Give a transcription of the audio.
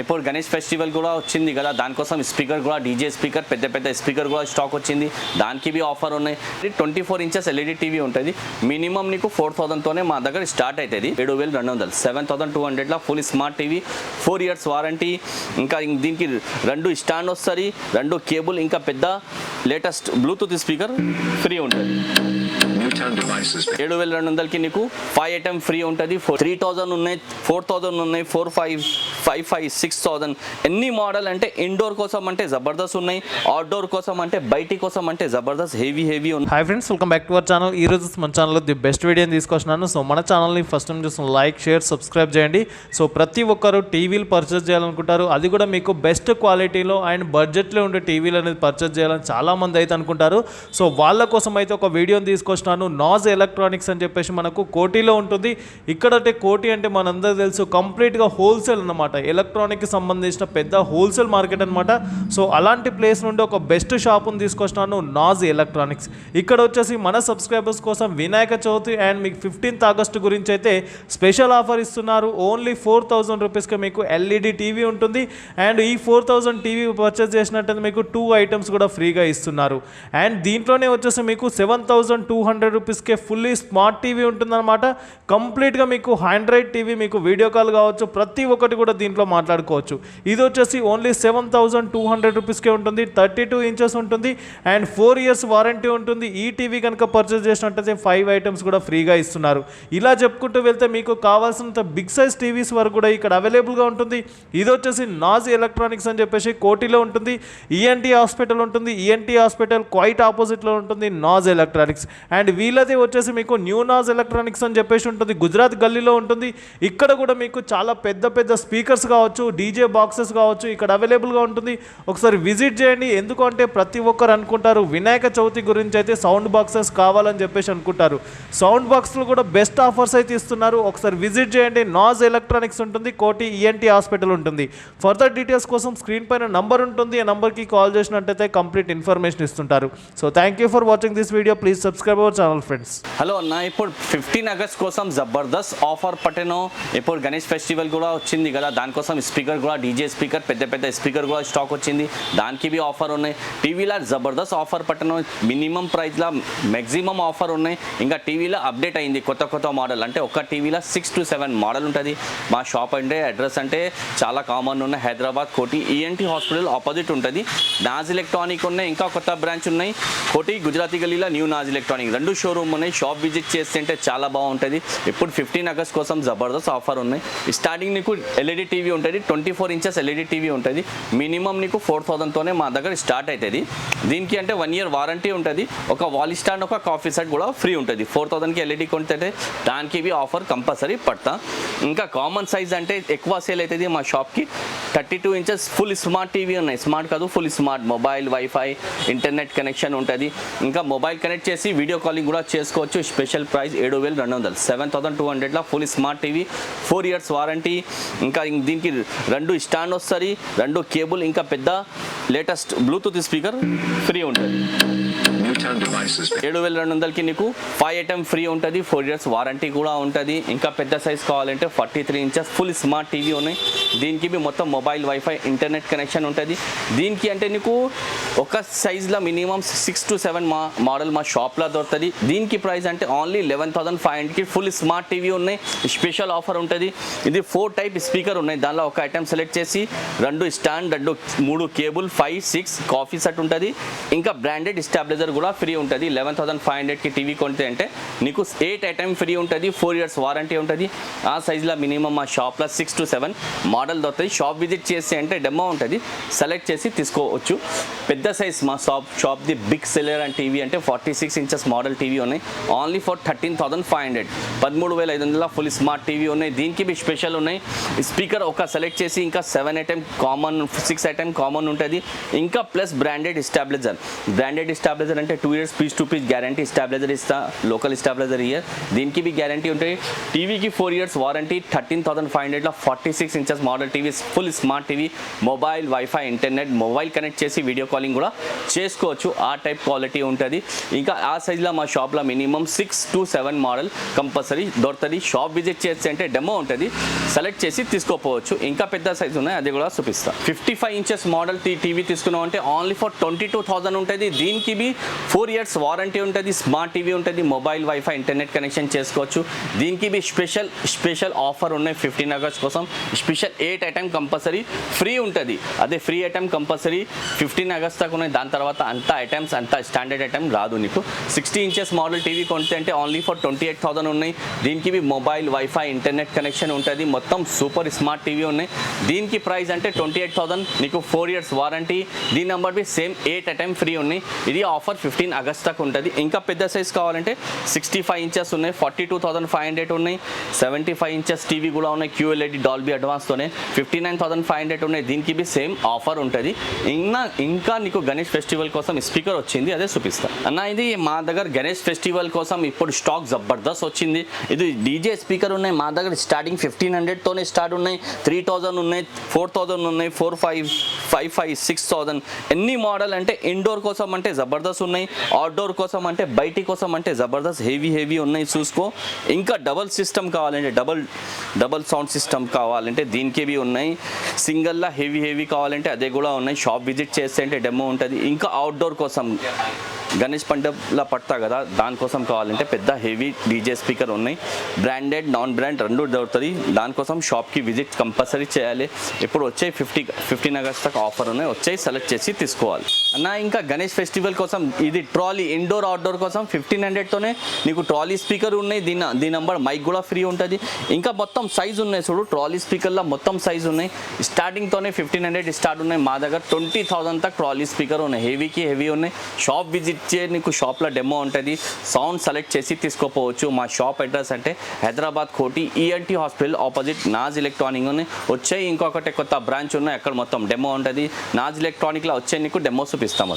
ఇప్పుడు గణేష్ ఫెస్టివల్ కూడా వచ్చింది కదా దానికోసం స్పీకర్ కూడా డీజే స్పీకర్ పెద్ద పెద్ద స్పీకర్ కూడా స్టాక్ వచ్చింది. దానికి బి ఆఫర్ ఉన్నాయి. Twenty four inches LED TV ఉంటుంది. మినిమం నీకు ఫోర్ థౌసండ్తోనే మా దగ్గర స్టార్ట్ అవుతుంది ఏడు వేలు రెండు వందలు. సెవెన్ థౌసండ్ టూ హండ్రెడ్లో full smart TV. Four years warranty. ఇంకా దీనికి రెండు స్టాండ్ వస్తుంది. రెండు కేబుల్ ఇంకా పెద్ద లేటెస్ట్ బ్లూటూత్ స్పీకర్ ఫ్రీ ఉంటుంది. ఏడు వేల రెండు వందలకి నీకు ఫైవ్ ఐటమ్ ఫ్రీ ఉంటుంది. ఫోర్ త్రీ థౌజండ్ ఉన్నాయి ఫోర్ థౌజండ్ ఉన్నాయి four five five five six thousand ఎన్ని మోడల్ అంటే ఇండోర్ కోసం అంటే జబర్దస్త్ ఉన్నాయి అవుట్డోర్ కోసం అంటే బయటి కోసం అంటే జబర్దస్త్ హెవీ హెవీ ఉన్నాయి. Hi friends welcome back to our channel ఈ రోజు మన ఛానల్లో ది బెస్ట్ వీడియోని తీసుకొచ్చినాను సో మన ఛానల్ని ఫస్ట్ టైం చూసిన లైక్ షేర్ సబ్స్క్రైబ్ చేయండి. సో ప్రతి ఒక్కరు టీవీలు పర్చేస్ చేయాలనుకుంటారు. అది కూడా మీకు బెస్ట్ క్వాలిటీలో అండ్ బడ్జెట్లో ఉండే టీవీలు అనేది పర్చేస్ చేయాలని చాలామంది అయితే అనుకుంటారు. సో వాళ్ళ కోసం అయితే ఒక వీడియోని తీసుకొచ్చినాను నాజ్ ఎలక్ట్రానిక్స్ అని చెప్పేసి మనకు కోటిలో ఉంటుంది. ఇక్కడైతే కోటి అంటే మనందరూ తెలుసు కంప్లీట్గా హోల్సేల్ అన్నమాట. ఎలక్ట్రానిక్కి సంబంధించిన పెద్ద హోల్సేల్ మార్కెట్ అనమాట సో అలాంటి ప్లేస్ నుండి ఒక బెస్ట్ షాప్ని తీసుకొచ్చినాను నాజ్ ఎలక్ట్రానిక్స్. ఇక్కడ వచ్చేసి మన సబ్స్క్రైబర్స్ కోసం వినాయక చవితి అండ్ మీకు ఫిఫ్టీన్త్ ఆగస్టు గురించి అయితే స్పెషల్ ఆఫర్ ఇస్తున్నారు. ఓన్లీ ఫోర్ థౌజండ్ రూపీస్కి మీకు ఎల్ఈడి టీవీ ఉంటుంది. అండ్ ఈ ఫోర్ థౌజండ్ టీవీ పర్చేస్ చేసినట్టయితే మీకు టూ ఐటమ్స్ కూడా ఫ్రీగా ఇస్తున్నారు. అండ్ దీంట్లోనే వచ్చేసి మీకు సెవెన్ థౌజండ్ టూ హండ్రెడ్ రూపీస్కే ఫుల్లీ స్మార్ట్ టీవీ ఉంటుందన్నమాట. కంప్లీట్గా మీకు హ్యాండ్రాయిడ్ టీవీ మీకు వీడియో కాల్ కావచ్చు ప్రతి ఒక్కటి కూడా దీంట్లో మాట్లాడుకోవచ్చు. ఇది వచ్చేసి only seven thousand two hundred రూపీస్కే ఉంటుంది థర్టీ టూ ఇంచెస్ ఉంటుంది అండ్ ఫోర్ ఇయర్స్ వారంటీ ఉంటుంది. ఈ టీవీ కనుక పర్చేస్ చేసినట్టయితే ఫైవ్ ఐటమ్స్ కూడా ఫ్రీగా ఇస్తున్నారు. ఇలా చెప్పుకుంటూ వెళ్తే మీకు కావాల్సినంత బిగ్ సైజ్ టీవీస్ వరకు కూడా ఇక్కడ అవైలబుల్గా ఉంటుంది. ఇది వచ్చేసి నాజ్ ఎలక్ట్రానిక్స్ అని చెప్పేసి కోటిలో ఉంటుంది. ఈఎన్టీ హాస్పిటల్ ఉంటుంది. ఈఎన్టీ హాస్పిటల్ క్వైట్ ఆపోజిట్లో ఉంటుంది నాజ్ ఎలక్ట్రానిక్స్ అండ్ వీళ్ళది వచ్చేసి మీకు న్యూ నాజ్ ఎలక్ట్రానిక్స్ అని చెప్పేసి ఉంటుంది. గుజరాత్ గల్లీలో ఉంటుంది. ఇక్కడ కూడా మీకు చాలా పెద్ద పెద్ద స్పీకర్స్ కావచ్చు డీజే బాక్సెస్ కావచ్చు ఇక్కడ అవైలబుల్గా ఉంటుంది. ఒకసారి విజిట్ చేయండి. ఎందుకంటే ప్రతి ఒక్కరు అనుకుంటారు వినాయక చవితి గురించి అయితే సౌండ్ బాక్సెస్ కావాలని చెప్పేసి అనుకుంటారు. సౌండ్ బాక్స్లో కూడా బెస్ట్ ఆఫర్స్ అయితే ఇస్తున్నారు. ఒకసారి విజిట్ చేయండి. నాజ్ ఎలక్ట్రానిక్స్ ఉంటుంది. కోటి ఈఎన్టీ హాస్పిటల్ ఉంటుంది. ఫర్దర్ డీటెయిల్స్ కోసం స్క్రీన్ పైన నంబర్ ఉంటుంది. ఆ నంబర్కి కాల్ చేసినట్టయితే కంప్లీట్ ఇన్ఫర్మేషన్ ఇస్తుంటారు. So thank you for watching this video. Please subscribe our channel. Friends hello అన్న ఇప్పుడు ఫిఫ్టీన్ ఆగస్ట్ కోసం జబర్దస్త్ ఆఫర్ పట్టెను? ఇప్పుడు గణేష్ ఫెస్టివల్ కూడా వచ్చింది కదా దానికోసం స్పీకర్ కూడా డీజే స్పీకర్ పెద్ద పెద్ద స్పీకర్ కూడా స్టాక్ వచ్చింది. దానికి బి ఆఫర్ ఉన్నాయి. టీవీలో జబర్దస్త్ ఆఫర్ పట్టను మినిమం ప్రైస్లో మ్యాక్సిమం ఆఫర్ ఉన్నాయి. ఇంకా టీవీలో అప్డేట్ అయింది కొత్త కొత్త మోడల్. అంటే ఒక టీవీలో సిక్స్ టు సెవెన్ మోడల్ ఉంటుంది. మా షాప్ అంటే అడ్రస్ అంటే చాలా కామన్ ఉన్నాయి. Hyderabad Koti ENT hospital opposite ఉంటుంది. నాజ్ ఎలక్ట్రానిక్ ఉన్నాయి ఇంకా కొత్త బ్రాంచ్ ఉన్నాయి. కోటి గుజరాతీ గలీలో న్యూ నాజ్ ఎలక్ట్రానిక్. రెండు షోరూమ్ ఉన్నాయి. షాప్ విజిట్ చేస్తుంటే చాలా బాగుంటుంది. ఇప్పుడు ఫిఫ్టీన్ ఆగస్ట్ కోసం జబర్దస్త్ ఆఫర్ ఉన్నాయి. స్టార్టింగ్ నీకు ఎల్ఈడి టీవీ ఉంటుంది. Twenty four inches LED TV ఉంటుంది. మినిమం నీకు ఫోర్ థౌసండ్తోనే మా దగ్గర స్టార్ట్ అవుతుంది దీనికి అంటే వన్ ఇయర్ వారంటీ ఉంటుంది. ఒక వాల్ స్టాండ్ ఒక కాఫీ సెట్ కూడా ఫ్రీ ఉంటుంది. ఫోర్ థౌసండ్కి ఎల్ఈడి కొంటే దానికి ఇవి ఆఫర్ కంపల్సరీ పడతా. ఇంకా కామన్ సైజ్ అంటే ఎక్కువ సేల్ అవుతుంది మా షాప్కి thirty two inches full smart TV ఉన్నాయి. స్మార్ట్ కాదు full smart mobile wifi internet connection ఉంటుంది. ఇంకా మొబైల్ కనెక్ట్ చేసి వీడియో కాలింగ్ కూడా చేసుకోవచ్చు. స్పెషల్ ప్రైస్ ఏడు వేలు రెండు వందలు సెవెన్ థౌసండ్ టూ హండ్రెడ్లో full smart TV four years warranty ఇంకా దీనికి రెండు స్టాండ్ వస్తుంది రెండు కేబుల్ ఇంకా పెద్ద లేటెస్ట్ బ్లూటూత్ స్పీకర్ ఫ్రీ ఉంటుంది. ఏడు వేల రెండు వందలకి నీకు ఫైవ్ ఐటమ్ ఫ్రీ ఉంటుంది ఫోర్ ఇయర్స్ వారంటీ కూడా ఉంటుంది. ఇంకా పెద్ద సైజ్ కావాలంటే forty three inches full smart TV ఉన్నాయి. దీనికి మీ మొత్తం మొబైల్ వైఫై ఇంటర్నెట్ కనెక్షన్ ఉంటుంది. దీనికి అంటే నీకు ఒక సైజ్లో మినిమం సిక్స్ టు సెవెన్ మా మోడల్ మా షాప్లో దొరుకుతుంది. దీనికి ప్రైస్ అంటే ఓన్లీ లెవెన్ థౌసండ్ ఫైవ్ హండ్రెడ్కి ఫుల్ స్మార్ట్ టీవీ ఉన్నాయి. స్పెషల్ ఆఫర్ ఉంటుంది. ఇది ఫోర్ టైప్ స్పీకర్ ఉన్నాయి. దానిలో ఒక ఐటమ్ సెలెక్ట్ చేసి రెండు స్టాండ్ రెండు మూడు cable five six coffee set ఉంటుంది. ఇంకా బ్రాండెడ్ స్టాబ్లైజర్ కూడా ఫ్రీ ఉంటుంది. లెవెన్ థౌసండ్ ఫైవ్ హండ్రెడ్కి టీవీ కొంటే అంటే నీకు ఎయిట్ ఐటమ్ ఫ్రీ ఉంటుంది ఫోర్ ఇయర్స్ వారంటీ ఉంటుంది. ఆ సైజులో మినిమం మా షాప్లో సిక్స్ టు సెవెన్ మోడల్ దొరుకుతుంది షాప్ విజిట్ చేసి అంటే డెమో ఉంటుంది. సెలెక్ట్ చేసి తీసుకోవచ్చు. పెద్ద సైజ్ మా షాప్ షాప్ది బిగ్ సెల్లర్ అండ్ టీవీ అంటే forty six inches model TV ఉన్నాయి. Only for thirteen thousand five hundred పదమూడు వేల ఐదు వందల ఫుల్ స్మార్ట్ టీవీ ఉన్నాయి. దీనికి మీ స్పెషల్ ఉన్నాయి. స్పీకర్ ఒక సెలెక్ట్ చేసి ఇంకా seven item common six item common ఉంటుంది. ఇంకా plus branded stabiliser branded stabiliser అంటే two years piece to piece guarantee stabiliser ఇస్తా లోకల్ స్టాబ్లైజర్ ఇయర్ దీనికి బి గ్యారంటీ ఉంటాయి టీవీకి four years warranty thirteen thousand five హండ్రెడ్లో forty six inches model TV full smart TV mobile wifi internet mobile connect చేసి video calling కూడా చేసుకోవచ్చు. ఆ టైప్ క్వాలిటీ ఉంటుంది. ఇంకా ఆ సైజ్లో మా షాప్లో minimum six to seven model compulsory దొరుకుతుంది. షాప్ విజిట్ చేస్తే అంటే డెమో ఉంటుంది. సెలెక్ట్ చేసి తీసుకోపోవచ్చు. ఇంకా పెద్ద సైజ్ ఉన్నాయి. అది కూడా చూపిస్తా. Fifty five inches model TV తీసుకున్నాం అంటే only for twenty two thousand ఉంటుంది. దీనికి బి ఫోర్ ఇయర్స్ వారంటీ ఉంటుంది. స్మార్ట్ టీవీ ఉంటుంది. మొబైల్ వైఫై ఇంటర్నెట్ కనెక్షన్ చేసుకోవచ్చు. దీనికి బి స్పెషల్ స్పెషల్ ఆఫర్ ఉన్నాయి ఫిఫ్టీన్ అగస్ట్ కోసం. Special eight item compulsory free ఉంటుంది. అదే free item compulsory fifteen August దాకా ఉన్నాయి. దాని తర్వాత అంత ఐటమ్స్ అంత స్టాండర్డ్ ఐటమ్ రాదు నీకు. సిక్స్టీ ఇంచెస్ మోడల్ టీవీ కొంటే అంటే only for twenty eight thousand ఉన్నాయి. దీనికి బి మొబైల్ వైఫై ఇంటర్నెట్ కనెక్షన్ ఉంటుంది. మొత్తం సూపర్ స్మార్ట్ టీవీ ఉన్నాయి. దీనికి ప్రైస్ అంటే ట్వంటీ ఎయిట్ థౌసండ్ నీకు ఫోర్ ఇయర్స్ వారంటీ దీని నెంబర్ బి సేమ్ ఎయిట్ అటెంప్ ఫ్రీ ఉన్నాయి. ఇది ఆఫర్ ఫిఫ్టీన్ అగస్ట్ దాకా ఉంటుంది. ఇంకా పెద్ద సైజ్ కావాలంటే సిక్స్టీ ఫైవ్ ఇంచెస్ ఉన్నాయి. Forty two thousand five hundred ఉన్నాయి. సెవెంటీ ఫైవ్ ఇంచెస్ టీవీ కూడా ఉన్నాయి. QLED Dolby అడ్వాన్స్తోనే fifty nine thousand five hundred ఉన్నాయి. దీనికి బి సేమ్ ఆఫర్ ఉంటుంది. ఇంకా ఇంకా నీకు గణేష్ ఫెస్టివల్ కోసం స్పీకర్ వచ్చింది అదే చూపిస్తా. అన్న ఇది మా దగ్గర గణేష్ ఫెస్టివల్ కోసం ఇప్పుడు స్టాక్ జబర్దస్త్ వచ్చింది. ఇది డీజే స్పీకర్ ఉన్నాయి. మా దగ్గర స్టార్టింగ్ ఫిఫ్టీన్ హండ్రెడ్తోనే స్టార్ట్ ఉన్నాయి. త్రీ థౌజండ్ ఉన్నాయి ఫోర్ థౌజండ్ ఉన్నాయి four five five five six thousand. ఎన్ని మోడల్ అంటే ఇండోర్ కోసం అంటే జబర్దస్త్ ఉన్నాయి అవుట్డోర్ కోసం అంటే బయటి కోసం అంటే జబర్దస్త్ హెవీ హెవీ ఉన్నాయి చూసుకో. ఇంకా డబల్ సిస్టమ్ కావాలంటే డబల్ డబల్ సౌండ్ సిస్టమ్ కావాలంటే దీనికి ఉన్నాయి. సింగిల్లా హెవీ హెవీ కావాలంటే అదే కూడా ఉన్నాయి. షాప్ విజిట్ చేస్తే అంటే డెమో ఉంటుంది. ఇంకా అవుట్డోర్ కోసం గణేష్ పండుగలా పడతా కదా దానికోసం కావాలంటే పెద్ద హెవీ డీజే స్పీకర్ ఉన్నాయి. బ్రాండెడ్ నాన్ బ్రాండ్ రెండు దొరుకుతుంది. దానికోసం షాప్కి విజిట్ కంపల్సరీ చేయాలి. ఇప్పుడు వచ్చే ఫిఫ్టీ ఫిఫ్టీన్ ఆగస్ట్ దాకా ఆఫర్ ఉన్నాయి. వచ్చాయి సెలెక్ట్ చేసి తీసుకోవాలి. అన్న ఇంకా గణేష్ ఫెస్టివల్ కోసం ఇది ట్రాలీ ఇండోర్ అవుట్డోర్ కోసం ఫిఫ్టీన్ హండ్రెడ్తోనే నీకు ట్రాలీ స్పీకర్ ఉన్నాయి. దీని దీని నంబర్ మైక్ కూడా ఫ్రీ ఉంటుంది. ఇంకా మొత్తం సైజ్ ఉన్నాయి చూడు. ట్రాలీ స్పీకర్లో మొత్తం సైజ్ ఉన్నాయి. స్టార్టింగ్తోనే ఫిఫ్టీన్ హండ్రెడ్ స్టార్ట్ ఉన్నాయి. మా దగ్గర ట్వంటీ థౌసండ్ తక్ ట్రాలీ స్పీకర్ ఉన్నాయి. హెవీకి హెవీ ఉన్నాయి. షాప్ విజిట్ ఇచ్చే నీకు షాప్లో డెమో ఉంటుంది. సౌండ్ సెలెక్ట్ చేసి తీసుకోపోవచ్చు. మా షాప్ అడ్రస్ అంటే Hyderabad Koti ENT hospital opposite Naaz electronic అని వచ్చే ఇంకొకటి కొత్త బ్రాంచ్ ఉన్నాయి. అక్కడ మొత్తం డెమో ఉంటుంది. నాజ్ ఎలక్ట్రానిక్లో వచ్చే నీకు డెమో చూపిస్తాము